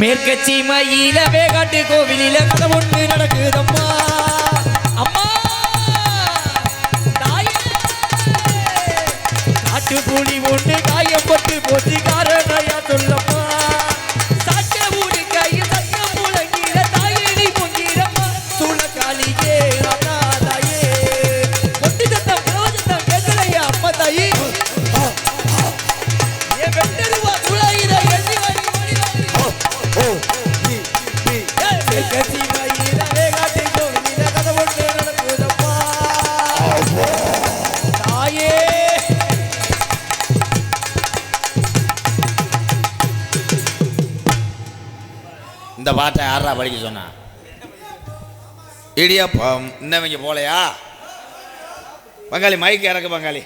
மேற்கச்சி மயில வேகாட்டு கோவிலில கதை ஒன்று நடக்குதம்மா. அம்மா! காட்டு புலி ஒன்று காயம் காயப்பட்டு போச்சு. இந்த பாட்டை யாரா படிக்க சொன்னா? இடியா இன்னவங்க போலையா? பங்காளி மைக்கு இறக்கு பங்காளி.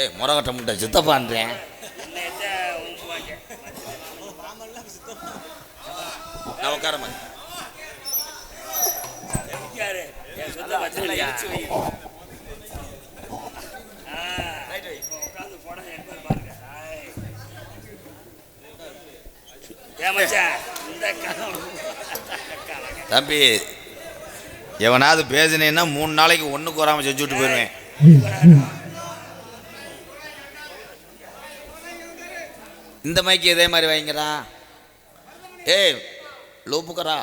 ஏய் முறகட்ட முட்டை சித்தப்பான்றேன். நான் உட்காரமா? தம்பி எவனாவது பேசினேன்னா மூணு நாளைக்கு ஒன்றுக்கு வராமல் செஞ்சு விட்டு போயிடுவேன் இந்த மைக்கு இதே மாதிரி வைங்கடா ஏய் லூப்புக்கரா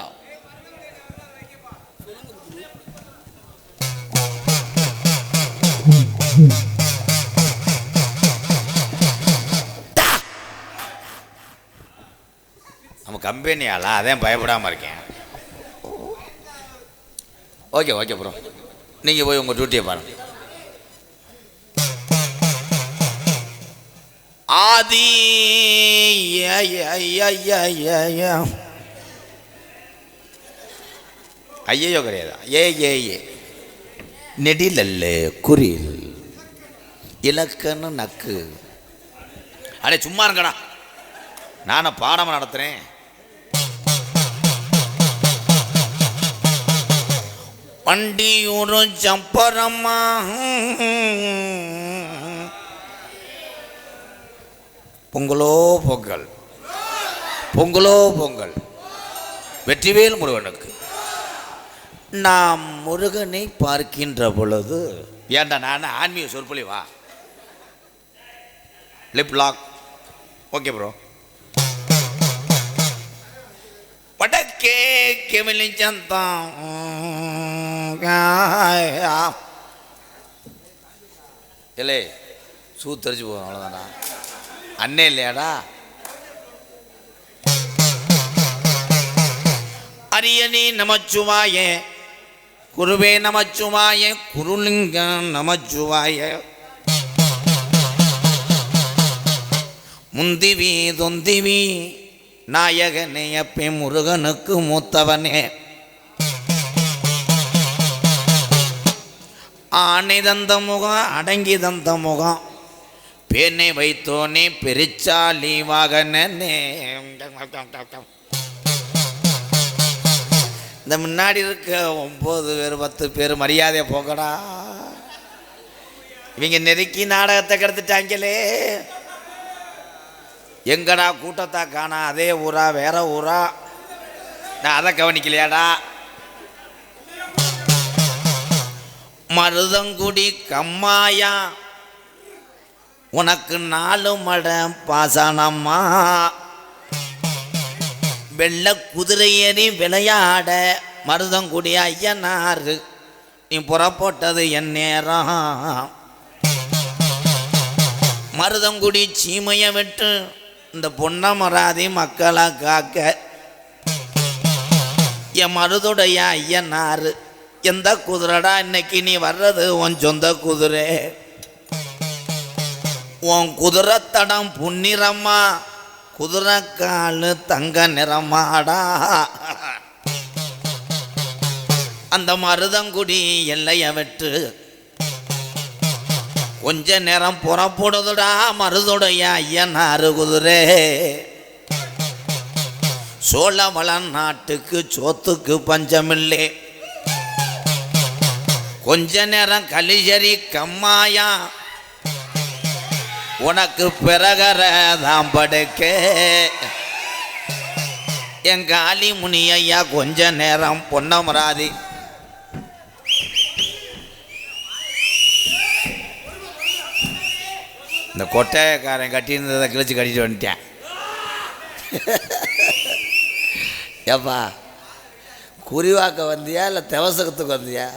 நம்ம கம்பெனியாலா அதான் பயப்படாமல் இருக்கேன். ஓகே ஓகே ப்ரோ நீங்கள் போய் உங்கள் டியூட்டியை பாருங்க. ஆதி ஐயையோ கிடையாது? ஏ ஏ ஏ. நெடிலல்ல குறில் இலக்கன்னு நக்கு. அடே சும்மா இருங்கடா. நானும் பாடம் நடத்துகிறேன் பண்டியூரு சம்பரம்மா. பொங்கலோ பொங்கல். பொங்கலோ பொங்கல். வெற்றிவேல் முருகனுக்கு. நாம் முருகனை பார்க்கின்ற பொழுது ஏன்டா நான் ஆன்மீக சொற்பொழிவா? லிப் லாக் ஓகே ப்ரோ வடக்கே கெமிலி சந்தம் இல்லை சூ தெரிஞ்சு போகும் அவ்வளோதானா அண்ணே இல்லையாடா? அரியணி நமச்சுவாயே குருவே நமச்சுவாய குருலிங்க நமச்சுவாய. முந்திவி தொந்திவி நாயகனே அப்பே முருகனுக்கு மூத்தவனே. ஆணை தந்த முகம் அடங்கி தந்த முகம். பேனை வைத்தோனே பெருச்சாலி வாகனே இந்த முன்னாடி இருக்க ஒம்பது பேர் பத்து பேர் மரியாதையை போக்கடா இவங்க நெருக்கி நாடகத்தை கெடுத்துட்டாங்களே. எங்கடா கூட்டத்தை காணா? அதே ஊரா வேற ஊரா? நான் அதை கவனிக்கலையாடா. மருதங்குடி கம்மாயா உனக்கு நாலு மட பாசனம்மா. வெள்ள குதிரையேறி விளையாட மருதங்குடி ஐயனாரு நீ புறப்பட்டது என் நேரம். மருதங்குடி சீமையை விட்டு இந்த பொன்னமராதி மக்களை காக்க என் மருதுடைய ஐயனாரு எந்த குதிரைடா இன்னைக்கு நீ வர்றது? உன் சொந்த குதிரை. உன் குதிரை தடம் குதிரை தங்க நிறமாடா. அந்த மருதங்குடி எல்லையை விட்டு கொஞ்ச நேரம் புறப்படுதுடா மருதுடைய ஐயனாறு குதிரை. சோழவளன் நாட்டுக்கு சோத்துக்கு பஞ்சமில்லை. கொஞ்ச நேரம் கலிஜரி கம்மாயா உனக்கு பிறகர தான் படுக்க. என் காளி முனி ஐயா கொஞ்ச நேரம் பொன்னமராதி. இந்த கொட்டையக்காரன் கட்டியிருந்ததை கிழிச்சு கட்டிட்டு வந்துட்டேன். ஏப்பா குறிவாக்க வந்தியா இல்லை தெவசகத்துக்கு வந்தியா?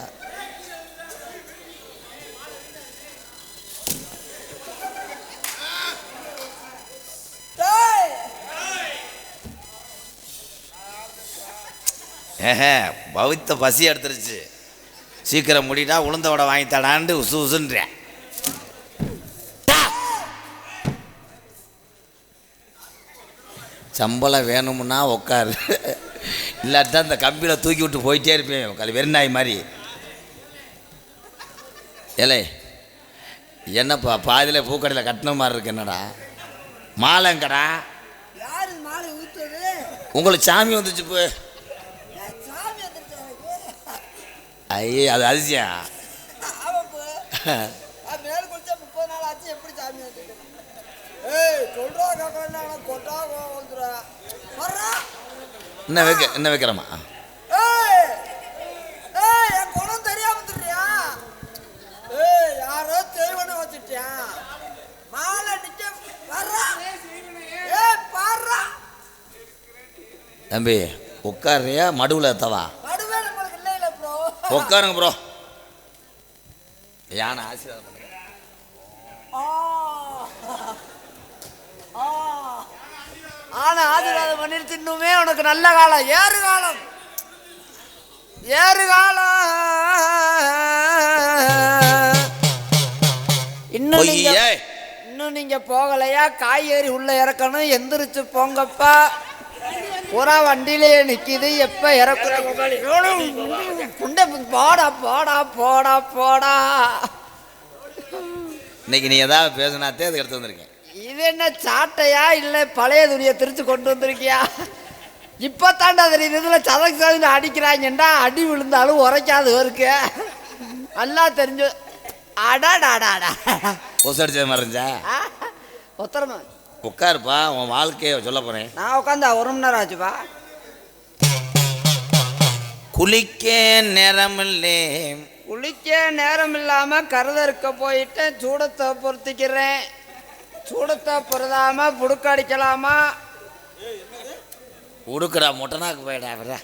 ஏஹே பவித்த பசி எடுத்துருச்சு. சீக்கிரம் முடிட்டா உளுந்த வடை வாங்கி தடான்ட்டு உசு உசுன்றேன். சம்பளம் வேணும்னா உட்காரு இல்லாட்டா இந்த கம்பியில் தூக்கி விட்டு போயிட்டே இருப்பேன். கல் வெறிநாய் மாதிரி. ஏலே என்னப்பா பாதியில் பூக்கடையில் கட்டின மாதிரி இருக்கு என்னடா? மாலைங்கடா. உங்களுக்கு சாமி வந்துச்சு போ. கொட்டா வந்துடுறா வர்றா. என்ன வைக்க என்ன வைக்கிறோமா தம்பி உட்காரியா மடுவில் தவா நடுவே நம்மளுக்கு இல்லை இல்லை ப்ரோ உட்காருங்க ப்ரோ யானை ஆசீர்வாதம் பண்ணுங்க. ஆனா ஆசீர்வாதம் பண்ணிருச்சு இன்னுமே உனக்கு நல்ல காலம். ஏறு காலம். ஏறு காலம். இன்னும் நீங்க இன்னும் நீங்க போகலையா? காய்கறி உள்ள இறக்கணும். எந்திரிச்சு போங்கப்பா. பூரா வண்டியிலேயே நிக்குது எப்ப இறக்குறாங்க குண்டை போடா போடா போடா போடா. இன்னைக்கு நீ ஏதாவது பேசினாத்தே அது எடுத்து வந்திருக்கேன். இது என்ன சாட்டையா இல்ல பழைய துணியை திரிச்சு கொண்டு வந்திருக்கியா? இப்போ தாண்டா தெரியுது இதில் சதக்கு சதன்னு அடிக்கிறாங்கண்டா அடி விழுந்தாலும் உரைக்காது இருக்கு நல்லா தெரிஞ்சு அடாடாடாடா கொசு அடிச்சது மாதிரி இருந்துச்சா ஒத்தரமா உட்காருப்பா உன் வாழ்க்கையை சொல்ல போகிறேன் நான் உட்காந்தா ஒரு மணி நேரம் ஆச்சுப்பா. குளிக்க நேரமில்லே. குளிக்க நேரம் இல்லாம கருதறுக்க போயிட்டேன் சூடத்தை பொருத்திக்கிறேன் சூடத்தை பொருதாம புடுக்கடிக்கலாமா உடுக்குடா முட்டனாக்கு போயிடா வர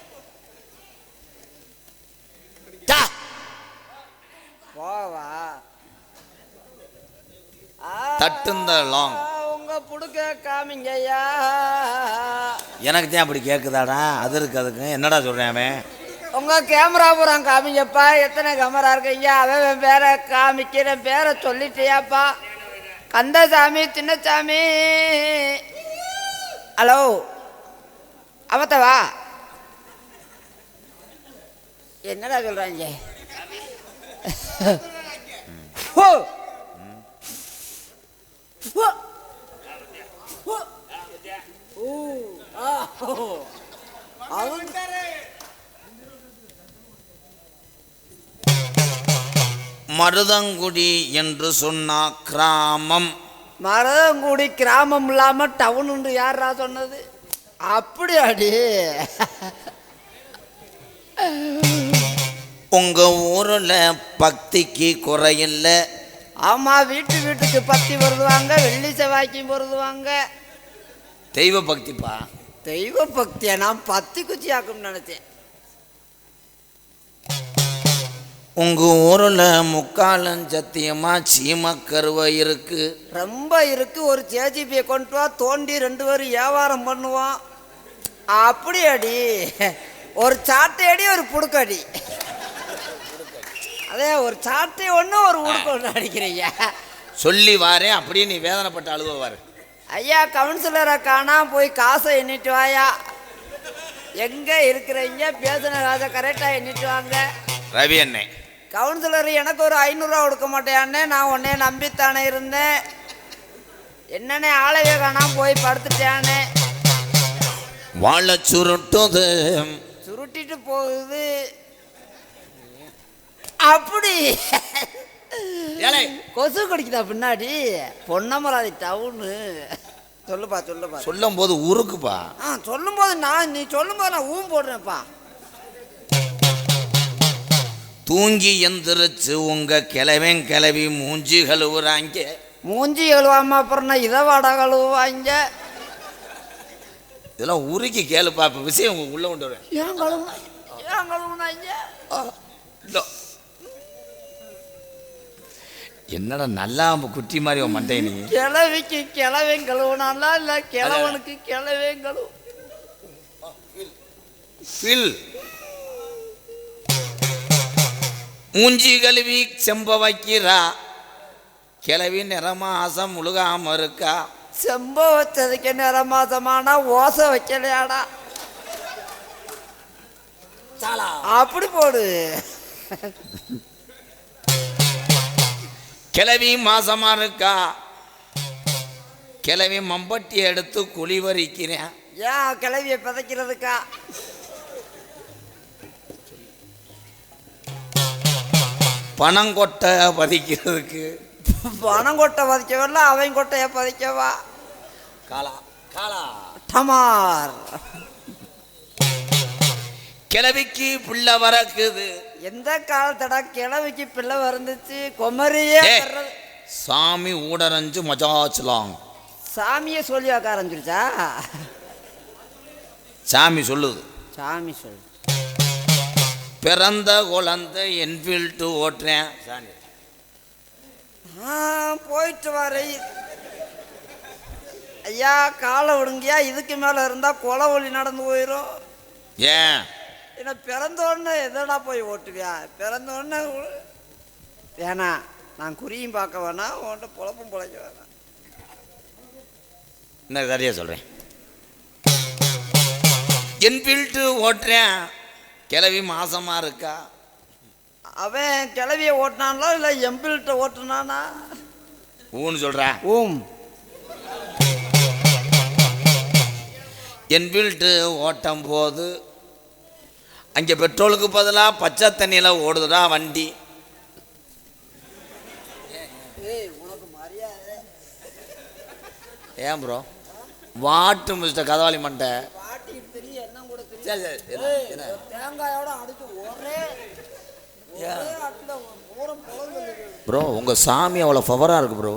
போவா. தட்டுந்த லாங் காமிங்கய்யா எனக்கு தான் அப்படி கேட்குதாடா? அது இருக்கு அதுக்கு. என்னடா சொல்கிறேன் அவன்? உங்க கேமரா பூரம் காமிங்கப்பா. எத்தனை கேமரா இருக்கீங்க அவன் பேரை காமிக்கிறேன். பேரை சொல்லிட்டியாப்பா. கந்தசாமி சின்னசாமி ஹலோ அவத்தவா என்னடா சொல்றாங்க? ஓ ஓ. ஓ. ஓ. மருதங்குடி என்று சொன்னா கிராமம். மருதங்குடி கிராமம் இல்லாம டவுன் உண்டு யாரா சொன்னது? அப்படியாடி. உங்க ஊர்ல பக்திக்கு குறையில்லை ஆமா வீட்டு வீட்டுக்கு பத்தி வருதுவாங்க வெள்ளி செவ்வாய்க்கும் வருதுவாங்க. தெய்வ பக்திப்பா தெய்வ பக்தியை நான் பத்தி குச்சி ஆக்கும்னு நினைச்சேன். உங்க ஊர்ல முக்காலம் சத்தியமா சீமக்கருவை இருக்கு. ரொம்ப இருக்கு. ஒரு ஜேஜிபியை கொண்டு வா தோண்டி ரெண்டு பேரும் வியாபாரம் பண்ணுவோம். அப்படியாடி. ஒரு சாட்டையடி ஒரு புடுக்கடி. அதே ஒரு சாட்டை ஒன்று ஒரு உடுக்க ஒன்று அடிக்கிறீங்க சொல்லி வாரேன் அப்படியே நீ வேதனைப்பட்ட அழுவாரு ஐயா கவுன்சிலரை காணா போய் காசை எண்ணிட்டு வாயா. எங்க இருக்கிறீங்க? பேசின காசை கரெக்டாக எண்ணிட்டு வாங்க. ரவி அண்ணே. கவுன்சிலர் எனக்கு ஒரு ஐநூறுரூவா கொடுக்க மாட்டேயானே நான் உன்னைய நம்பித்தானே இருந்தேன். என்னண்ணே ஆளையே காணாம போய் படுத்துட்டானே வாழ சுருட்டுது. சுருட்டிட்டு போகுது. அப்படி. கொசு கடிக்குதா பின்னாடி? பொன்னமராதி டவுனு சொல்லுப்பா சொல்லுப்பா. சொல்லும் போது உருக்குப்பா. ஆ சொல்லும்போது நான் நீ சொல்லும்போது நான் ஊம் போடுறேன்ப்பா. தூங்கி எந்திரிச்சு உங்க கிளவன் கிளவி மூஞ்சி கழுவுறாங்க. மூஞ்சி கழுவாம அப்புறம் இதை வாடா கழுவாங்க இதெல்லாம் உருக்கி கேளுப்பா இப்ப விஷயம் உள்ள கொண்டு வரேன். ஏன் கழுவுனா ஏன் கழுவுனாங்க. என்னடா நல்லா குட்டி மாதிரி உன் மண்டை நீ? கிழவிக்கு கிழவன் கழுவுனாலா இல்ல கிழவனுக்கு கிழவன் கழுவு. ஃபில் மூஞ்சி கழுவி செம்ப வைக்கிறா. கிளவி நிறமாசம் முழுகாம இருக்கா. செம்ப வச்சதுக்கு நேர மாசமானா ஓசை வைக்கலையாடா. அப்படி போடு. கிளவி மாசமா இருக்கா? கிளவி மம்பட்டி எடுத்து குழி வரிக்கிறேன் ஏன் கிளவிய பிதைக்கிறதுக்கா? பணம் கொட்டை பதிக்கிறதுக்கு பணம் கொட்டை பதிக்கவல்ல அவன் கொட்டைய பதிக்கவா? காலா காலா. டமார். கிளவிக்கு புள்ள வரக்குது. எந்த காலத்தடா கிழவிக்கு பிள்ளை வந்துச்சு குமரியே. சாமி ஊடரஞ்சு மஜாச்சலாம் சாமியே சொல்லி வைக்க ஆரம்பிச்சிருச்சா? சாமி சொல்லுது. சாமி சொல்லு. பிறந்த குழந்தை என்ஃபீல்டு ஓட்டுறேன். சாமி. போயிட்டு வரை. ஐயா காலை விடுங்கய்யா இதுக்கு மேலே இருந்தால் கொலை ஒளி நடந்து போயிடும் ஏன்? ஏன்னா பிறந்த உடனே எதடா போய் ஓட்டுவியா? பிறந்த உடனே உ- வேணாம் நான் குறியும் பார்க்க வேணாம் உன்கிட்ட பொழப்பும் பொழைக்க வேணாம். என்ன சரியா சொல்கிறேன் என்ஃபீல்டு ஓட்டுறேன். கிளவி மாசமா இருக்கா? அவன் கிளவியை ஓட்டினான்லோ இல்லை எம்பிள்கிட்ட ஓட்டுனானா? ஊன்னு சொல்கிறா ஓம் என்ஃபீல்டு ஓட்டும் போது அங்கே பெட்ரோலுக்கு பதிலாக பச்சை தண்ணியில் ஓடுதுடா வண்டி. ஏன் ப்ரோ வாட்டு மிஸ்டர் கதவாளி மண்டை. சரி சரி தேங்காயோட அடிச்சு ஒரே ப்ரோ உங்கள் சாமி அவ்வளோ ஃபவராக இருக்கு ப்ரோ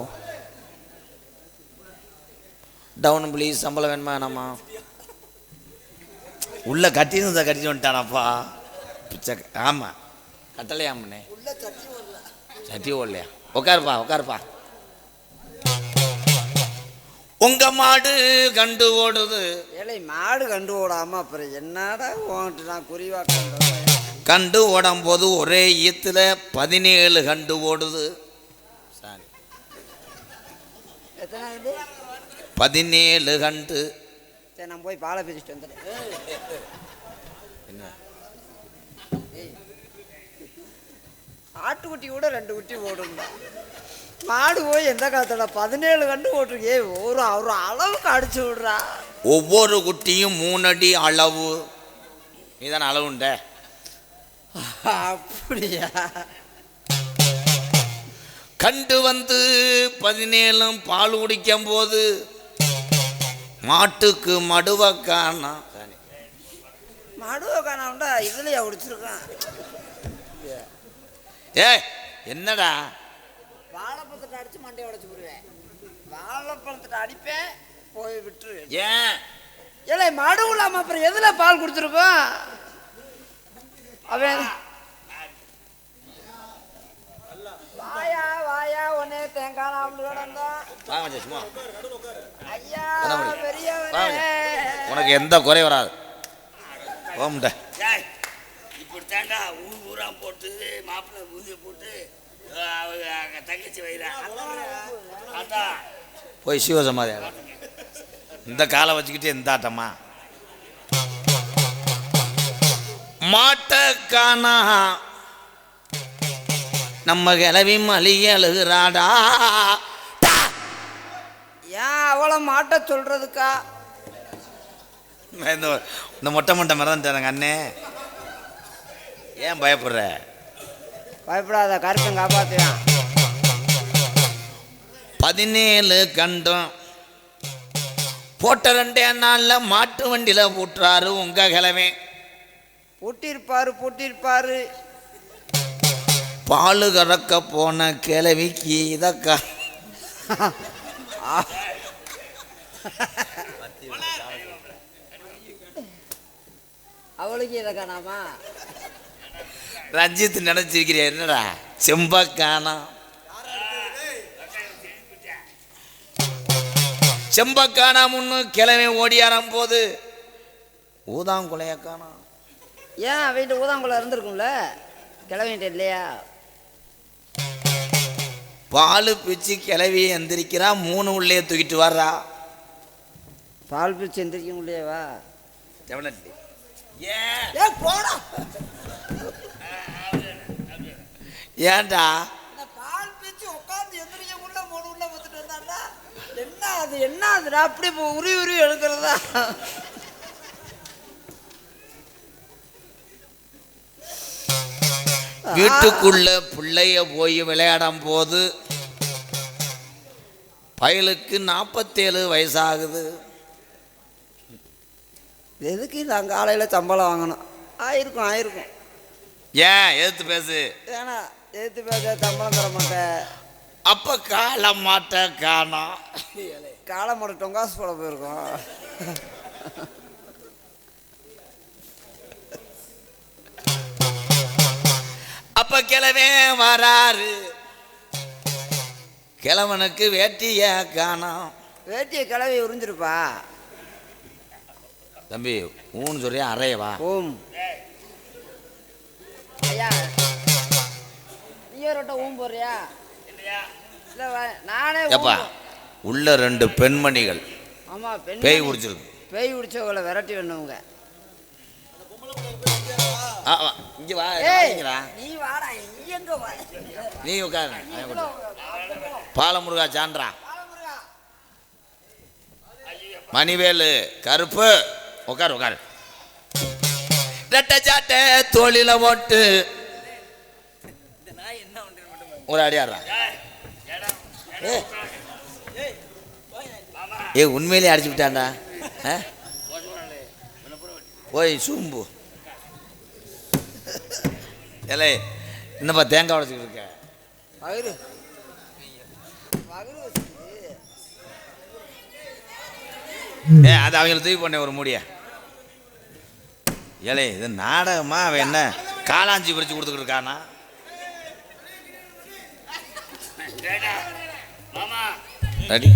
டவுன் ப்ளீஸ் சம்பளம் வேணுமா வேணாமா? உள்ள கட்டியிருந்தா கட்டிட்டு வந்துட்டானப்பா. பிச்சை ஆமாம் கட்டலையாமண்ணே உள்ள சட்டி ஓடலையா? உட்காருப்பா உட்காருப்பா உங்க மாடு கண்டு ஓடுது. ஏழை மாடு கண்டு ஓடாம அப்புறம் என்னடா உன்கிட்ட நான் குறிவா கண்டு ஓடும் போது ஒரே ஈத்துல பதினேழு கண்டு ஓடுது. சாரி. பதினேழு கண்டு. சரி நான் போய் பாலை பிரிச்சுட்டு வந்துடுறேன் என்ன? ஆட்டுக்குட்டி கூட ரெண்டு குட்டி ஓடும்டா மாடு போய் எந்த காலத்தோட பதினேழு கண்டு ஓட்டுருக்கே ஒரு ஒரு அளவுக்கு அடிச்சு விடுறா. ஒவ்வொரு குட்டியும் மூணடி அளவு. நீதானே அளவுண்ட அப்படியா? கண்டு வந்து பதினேழும் பால் குடிக்கும் போது மாட்டுக்கு மடுவை காணோம் மடுவை காணாமடா இதுலயா உடிச்சிருக்கான் ஏ என்னடா? வாழைப்பழத்தை அடிச்சு மண்டையை உடைச்சு விடுவேன் வாழைப்பழத்தை அடிப்பேன் போய் விட்டுரு. ஏன்? ஏலே மடு இல்லாம அப்புறம் எதுல பால் குடிச்சிருக்கோம் அவன் வாயா சும்மா. ஐயா உனக்கு எந்த குறை வராது. ஓம்ட இப்படி தாண்டா ஊர் ஊரா போட்டு மாப்பிள்ளை ஊதிய போட்டு அவங்க தங்கச்சி அதான் போய் சிவசமாதி. இந்த காலை வச்சுக்கிட்டு எந்த ஆட்டமா மாட்டை காணா. நம்ம கிளவி மலி அழுகிறாடா. ஏன் அவளை மாட்ட சொல்றதுக்கா? நான் இந்த இந்த மொட்டை மொட்டை மறந்துட்டாங்க அண்ணே. ஏன் பயப்படுற? பயப்படாத கருப்பன் காப்பாத்துவான் பதினேழு கண்டம். போட்ட ரெண்டே நாளில் மாட்டு வண்டியில் போட்டுறாரு உங்க கிழமை பூட்டியிருப்பாரு பூட்டியிருப்பாரு. பால் கறக்க போன கிழவிக்கு இதக்கா அவளுக்கு இதை காணாமா? ரஞ்சித் நினைச்சிருக்கிறியா என்னடா செம்பக்கானா? செம்பக்கானா முன்னு கிழமை ஓடியாரம் போது ஊதாங்குலைய காணோம் ஏன் வீட்டு ஊதாங்குள்ள இருந்திருக்கும்ல? கிளம்பிட்டு இல்லையா? பால் பிச்சு கிளவி எந்திரிக்கிறா மூணு உள்ளே தூக்கிட்டு வர்றா. பால் பிரிச்சு எந்திரிக்க முடியவா? Definitely. ஏன் போடா. ஏன்டா? பால் பிரிச்சு உட்காந்து எந்திரிக்க உள்ள மூணு உள்ள வந்துட்டு வந்தாண்டா என்ன அது என்ன அதுடா? அப்படி உருவி உருவி வீட்டுக்குள்ள பிள்ளைய போய் விளையாடும் போது பயலுக்கு நாற்பத்தேழு வயசாகுது. எதுக்கு நான் காலையில் சம்பளம் வாங்கணும்? ஆயிருக்கும் ஆயிருக்கும். ஏன்? எதிர்த்து பேசு. ஏன்னா எதிர்த்து பேச சம்பளம் தர மாட்டேன். அப்ப கால மாட்ட காணோம் காலை மாட டொங்காசு போட போயிருக்கோம். அப்ப கிழவே வராரு. கிழவனுக்கு வேட்டிய காணோம். வேட்டியை கிளவி உறிஞ்சிருப்பா. தம்பி ஊன்னு சொல்றியா? அறையவா ஓம் ஐயா நீ ஒரு ஊம் இல்லை நானே ஊம் எப்பா போ- உள்ள ரெண்டு பெண்மணிகள். ஆமா பெண் பேய் உடிச்சிருக்கு பேய் பிடிச்சவங்களை விரட்டி வேணுங்க இங்க வா. நீ வாடா நீ எங்க வா? நீ உட்காரு பாலமுருகா சான்றா. மணிவேலு கருப்பு. உட்காரு உட்காரு. ரெட்டை சாட்டை தோளில போட்டு ஒரு அடி ஆடுறான் ஏ. உண்மையிலே அடிச்சு விட்டான்டா. ஆ? போய் சூம்பு. ஏலே என்னப்பா தேங்காய் உடச்சிக்கிட்டு இருக்க. ஏ அது அவங்கள தூக்கி போனேன் ஒரு மூடிய. ஏலே இது நாடகமா அவன் என்ன காளாஞ்சி பிரிச்சு கொடுத்துக்கிட்டு இருக்கானா? மாமா. ரெடி